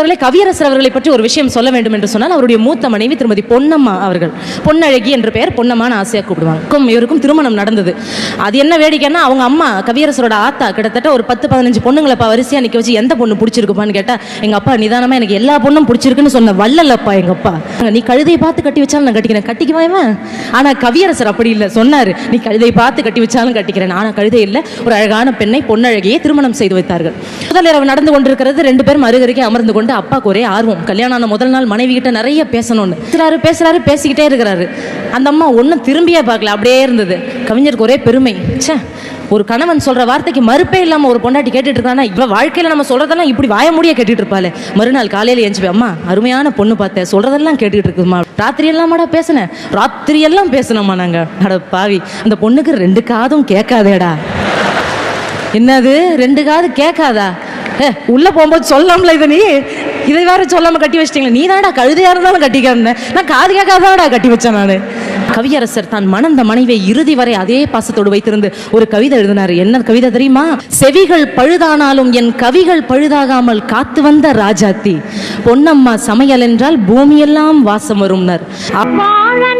அவர்களே கவியரசர் அவர்களை பற்றி ஒரு விஷயம் சொல்ல வேண்டும் என்று சொன்னால் அவருடைய மூத்த மனைவி திருமதி பொன்னம்மா அவர்கள். பொன்னழகி என்ற பெயர் பொன்னம்மான்னு ஆசையாக கூப்பிடுவாங்க. கும் இவருக்கும் திருமணம் நடந்தது. அது என்ன வேடிக்கைன்னா அவங்க அம்மா கவியரசரோட ஆத்தா கிட்டத்தட்ட ஒரு பத்து பதினஞ்சு பொண்ணுங்களை அப்பா வரிசையாக நிற்க வச்சு எந்த பொண்ணு பிடிச்சிருக்குப்பான்னு கேட்டால் எங்கள் அப்பா நிதானமாக எனக்கு எல்லா பொண்ணும் பிடிச்சிருக்குன்னு சொன்ன வல்லலப்பா எங்கள் அப்பா. நீ கழுதையை பார்த்து கட்டி வச்சாலும் நான் கட்டிக்கிறேன். கட்டிக்குவா ஆனால் கவியரசர் அப்படி இல்லை. சொன்னார் நீ கழுதையை பார்த்து கட்டி வச்சாலும் கட்டிக்கிறேன். ஆனால் கழுதை இல்லை. ஒரு அழகான பெண்ணை பொன்னழகியை திருமணம் செய்து வைத்தார்கள். முதல் இரவு நடந்து கொண்டிருக்கிறது. ரெண்டு பேரும் அருகருகே அமர்ந்து கொண்டு அப்பாவுக்கு ஒரே ஆர்வம். கல்யாணம் ஆன முதல் நாள் மனைவி கிட்ட நிறைய பேசணும்னு. பேசுறாரு பேசுறாரு பேசிக்கிட்டே இருக்கிறாரு. அந்த அம்மா ஒன்றும் திரும்பியே பார்க்கல அப்படியே இருந்தது. கவிஞருக்கு ஒரே பெருமை. ச்சே ஒரு கணவன் சொல்ற வார்த்தைக்கு மறுப்பே இல்லாம ஒரு பொண்டாட்டி கேட்டுட்டு இருக்கானா இவ வாழ்க்கையில நம்ம சொல்றதெல்லாம் இப்படி வாய முடிய கேட்டுட்டு இருப்பாளே மறுநாள் காலையில எஞ்சி அம்மா அருமையான பொண்ணு பார்த்தேன். சொல்றதெல்லாம் கேட்டுட்டு இருக்குமா ராத்திரி எல்லாமாடா பேசினேன் ராத்திரி எல்லாம் பேசணுமா நாங்க. அட பாவி அந்த பொண்ணுக்கு ரெண்டு காதும் கேட்காதேடா. என்னது? ரெண்டு காது கேட்காதா? உள்ள போகும்போது சொல்லாமல இது நீ? இதை வேற சொல்லாம கட்டி வச்சிட்டீங்களா. நீ தான்டா கழுதையா இருந்தாலும் கட்டிக்கிறேன் நான் காது கேட்காதாடா கட்டி வச்சேன் நான். கவியரசர் தான் மணந்த மனைவியை இறுதி வரை அதே பாசத்தோடு வைத்திருந்து ஒரு கவிதை எழுதினார். என்ன கவிதை தெரியுமா? செவிகள் பழுதானாலும் என் கவிகள் பழுதாகாமல் காத்து வந்த ராஜாத்தி. பொன்னம்மா சமையல் என்றால் பூமியெல்லாம் வாசம் வரும்னர். வாழ